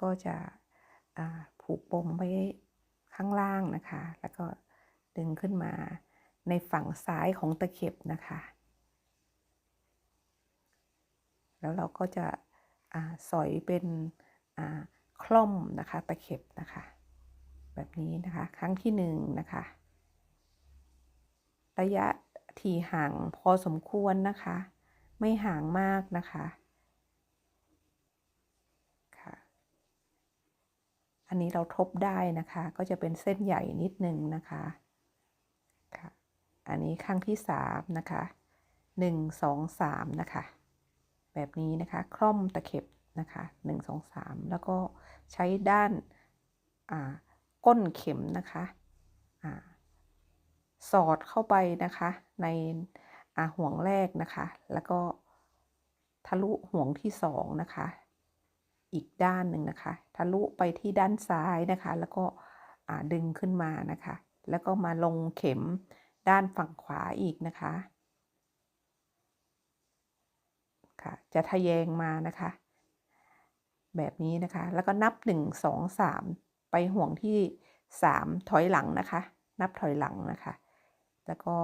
ก็จะผูกปมไว้ข้างล่างนะคะ แล้วก็ดึงขึ้นมาในฝั่งซ้ายของตะเข็บนะคะ แล้วเราก็จะอสอยเป็นคล่อมนะคะตะเข็บนะคะ แบบนี้นะคะครั้งที่หนึ่งนะคะ ระยะที่ห่างพอสมควรนะคะ ไม่ห่างมากนะคะค่ะ อันนี้เราทบได้นะคะ ก็จะเป็นเส้นใหญ่นิดนึงนะคะค่ะอันนี้ครั้งที่สามนะคะหนึ่งสองสามนะคะ แบบนี้นะคะคล่อมตะเข็บนะคะหนึ่งสองสามแล้วก็ใช้ด้านก้นเข็มนะคะสอดเข้าไปนะคะ ในห่วงแรกนะคะ แล้วก็ทะลุห่วงที่สองนะคะ อีกด้านหนึ่งนะคะ ทะลุไปที่ด้านซ้ายนะคะ แล้วก็ดึงขึ้นมานะคะ แล้วก็มาลงเข็มด้านฝั่งขวาอีกนะคะค่ะจะทะแยงมานะคะ แบบนี้นะคะ แล้วก็นับ 1 2 3 ไปห่วงที่ 3 ถอยหลังนะคะ นับถอยหลังนะคะ แล้วก็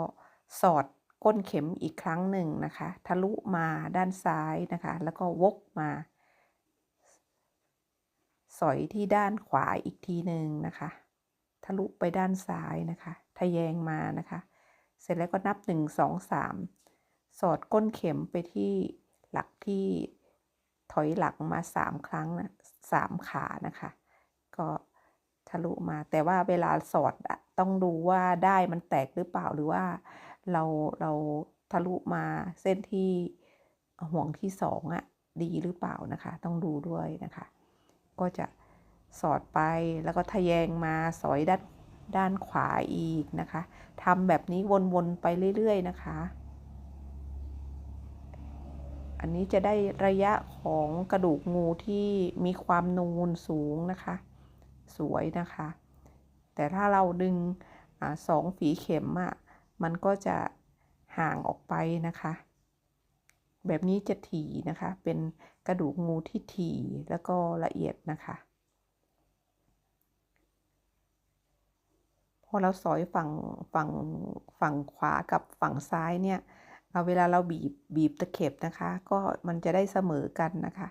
สอดก้นเข็มอีกครั้งหนึ่งนะคะ ทะลุมาด้านซ้ายนะคะ แล้วก็วกมา สอยที่ด้านขวาอีกทีหนึ่งนะคะ ทะลุไปด้านซ้ายนะคะทะแยงมานะคะ เสร็จแล้วก็นับ 1 2 3 สอดก้นเข็มไปที่หลักที่ถอยหลังมาสามครั้งนะสามขานะคะ ก็ทะลุมา แต่ว่าเวลาสอดต้องดูว่าได้มันแตกหรือเปล่าหรือว่าเราเราทะลุมาเส้นที่ห่วงที่สองอะดีหรือเปล่านะคะ ต้องดูด้วยนะคะ ก็จะสอดไปแล้วก็ทะแยงมาสอยด้านด้านขวาอีกนะคะทำแบบนี้วนๆไปเรื่อย ๆ นะคะ อันนี้จะได้ระยะของกระดูกงูที่มีความนูนสูงนะคะ สวยนะคะ แต่ถ้าเราดึงอสองฝีเข็มอะ่ะมันก็จะห่างออกไปนะคะ แบบนี้จะถี่นะคะ เป็นกระดูกงูที่ถี่แล้วก็ละเอียดนะคะ พอเราสอยฝั่งฝั่งฝั่งขวากับฝั่งซ้ายเนี่ย เอาเวลาเราบีบบีบตะเข็บนะคะ ก็มันจะได้เสมอกันนะคะ